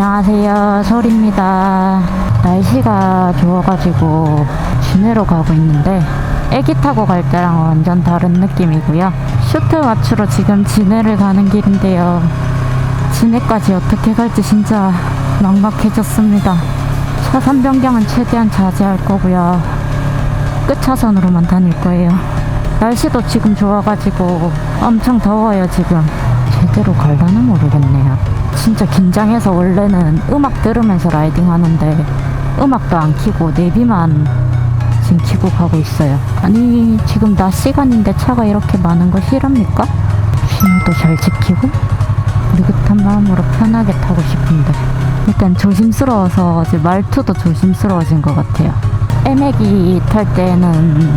안녕하세요. 솔입니다. 날씨가 좋아가지고 시내로 가고 있는데 애기 타고 갈 때랑 완전 다른 느낌이고요. 슈트 맞추러 지금 진해를 가는 길인데요. 진해까지 어떻게 갈지 진짜 막막해졌습니다. 차선 변경은 최대한 자제할 거고요. 끝 차선으로만 다닐 거예요. 날씨도 지금 좋아가지고 엄청 더워요 지금. 제대로 갈라는 모르겠네요. 진짜 긴장해서 원래는 음악 들으면서 라이딩 하는데 음악도 안 키고 내비만 지금 키고 가고 있어요. 아니 지금 낮 시간인데 차가 이렇게 많은 거 싫습니까? 신호도 잘 지키고 느긋한 마음으로 편하게 타고 싶은데 일단 조심스러워서 이제 말투도 조심스러워진 것 같아요. 애매기 탈 때는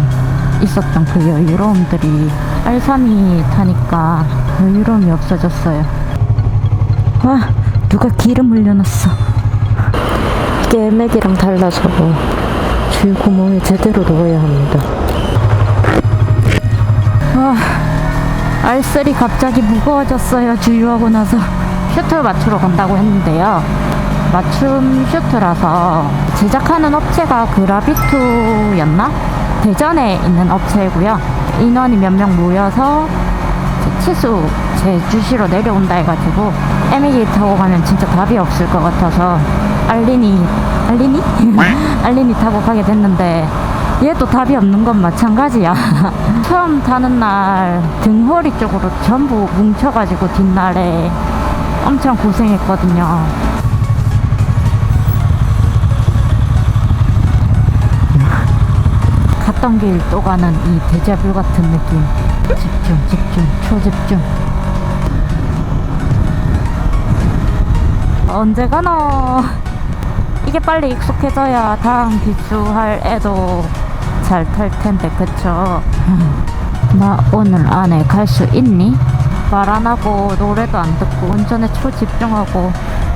있었던 그 여유로움들이 R3이 타니까 여유로움이 없어졌어요. 와 누가 기름 흘려놨어. 이게 애매기랑 달라서 주유 구멍에 제대로 넣어야 합니다. 와 R3 갑자기 무거워졌어요. 주유하고 나서 슈트 맞추러 간다고 했는데요. 맞춤 슈트라서 제작하는 업체가 그라비투였나? 대전에 있는 업체고요. 인원이 몇 명 모여서 치수 제 주시로 내려온다 해가지고 에미기 타고 가면 진짜 답이 없을 것 같아서 알리니 알리니? 알리니 타고 가게 됐는데 얘도 답이 없는 건 마찬가지야. 처음 타는 날 등허리 쪽으로 전부 뭉쳐가지고 뒷날에 엄청 고생했거든요. 갔던 길 또 가는 이 데자뷰 같은 느낌. 집중, 집중, 초집중. 언제 가노? 이게 빨리 익숙해져야 다음 비수할 애도 잘 탈 텐데, 그쵸? 나 오늘 안에 갈 수 있니? 말 안 하고 노래도 안 듣고 운전에 초집중하고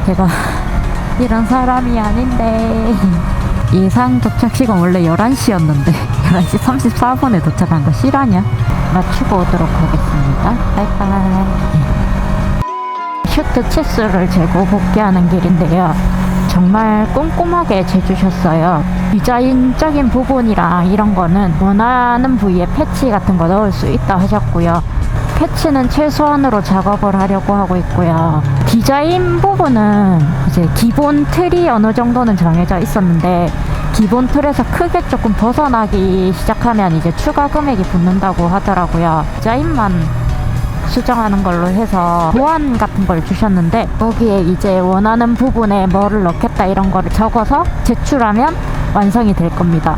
제가 이런 사람이 아닌데 예상 도착 시간 원래 11시였는데 11시 34분에 도착한 거 실화냐? 맞추고 오도록 하겠습니다. 바이바이. 슈트 치수를 재고 복귀하는 길인데요. 정말 꼼꼼하게 재주셨어요. 디자인적인 부분이랑 이런 거는 원하는 부위에 패치 같은 거 넣을 수 있다 하셨고요. 패치는 최소한으로 작업을 하려고 하고 있고요. 디자인 부분은 이제 기본 틀이 어느 정도는 정해져 있었는데 기본 틀에서 크게 조금 벗어나기 시작하면 이제 추가 금액이 붙는다고 하더라고요. 디자인만 수정하는 걸로 해서 보안 같은 걸 주셨는데 거기에 이제 원하는 부분에 뭐를 넣겠다 이런 거를 적어서 제출하면 완성이 될 겁니다.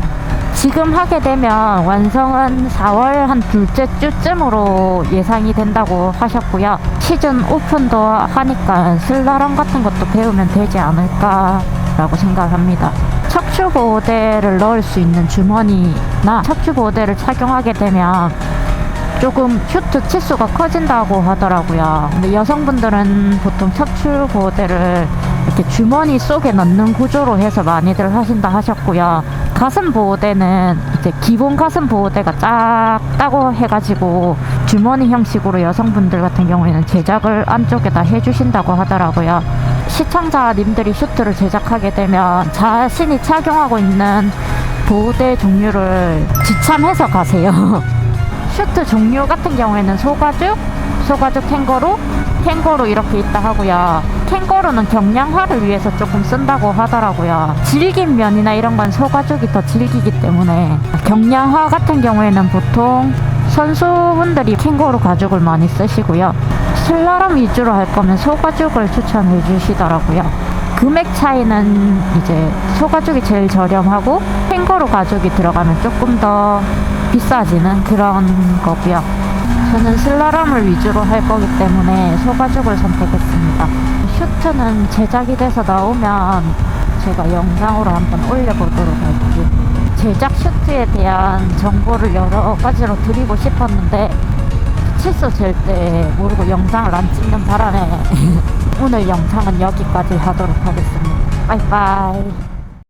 지금 하게 되면 완성은 4월 한 둘째 주쯤으로 예상이 된다고 하셨고요. 시즌 오픈도 하니까 슬라럼 같은 것도 배우면 되지 않을까라고 생각합니다. 척추 보호대를 넣을 수 있는 주머니나 척추 보호대를 착용하게 되면 조금 슈트 치수가 커진다고 하더라고요. 근데 여성분들은 보통 척추 보호대를 이렇게 주머니 속에 넣는 구조로 해서 많이들 하신다 하셨고요. 가슴 보호대는 이제 기본 가슴 보호대가 작다고 해가지고 주머니 형식으로 여성분들 같은 경우에는 제작을 안쪽에다 해주신다고 하더라고요. 시청자님들이 슈트를 제작하게 되면 자신이 착용하고 있는 보호대 종류를 지참해서 가세요. 슈트 종류 같은 경우에는 소가죽, 소가죽 캥거루, 캥거루 이렇게 있다 하고요. 캥거루는 경량화를 위해서 조금 쓴다고 하더라고요. 질긴 면이나 이런 건 소가죽이 더 질기기 때문에 경량화 같은 경우에는 보통 선수분들이 캥거루 가죽을 많이 쓰시고요. 슬라람 위주로 할 거면 소가죽을 추천해 주시더라고요. 금액 차이는 이제 소가죽이 제일 저렴하고 캥거루 가죽이 들어가면 조금 더 비싸지는 그런 거고요. 저는 슬라람을 위주로 할 거기 때문에 소가죽을 선택했습니다. 슈트는 제작이 돼서 나오면 제가 영상으로 한번 올려보도록 할게요. 제작 슈트에 대한 정보를 여러 가지로 드리고 싶었는데 치수 잴때 모르고 영상을 안 찍는 바람에 오늘 영상은 여기까지 하도록 하겠습니다. 바이바이.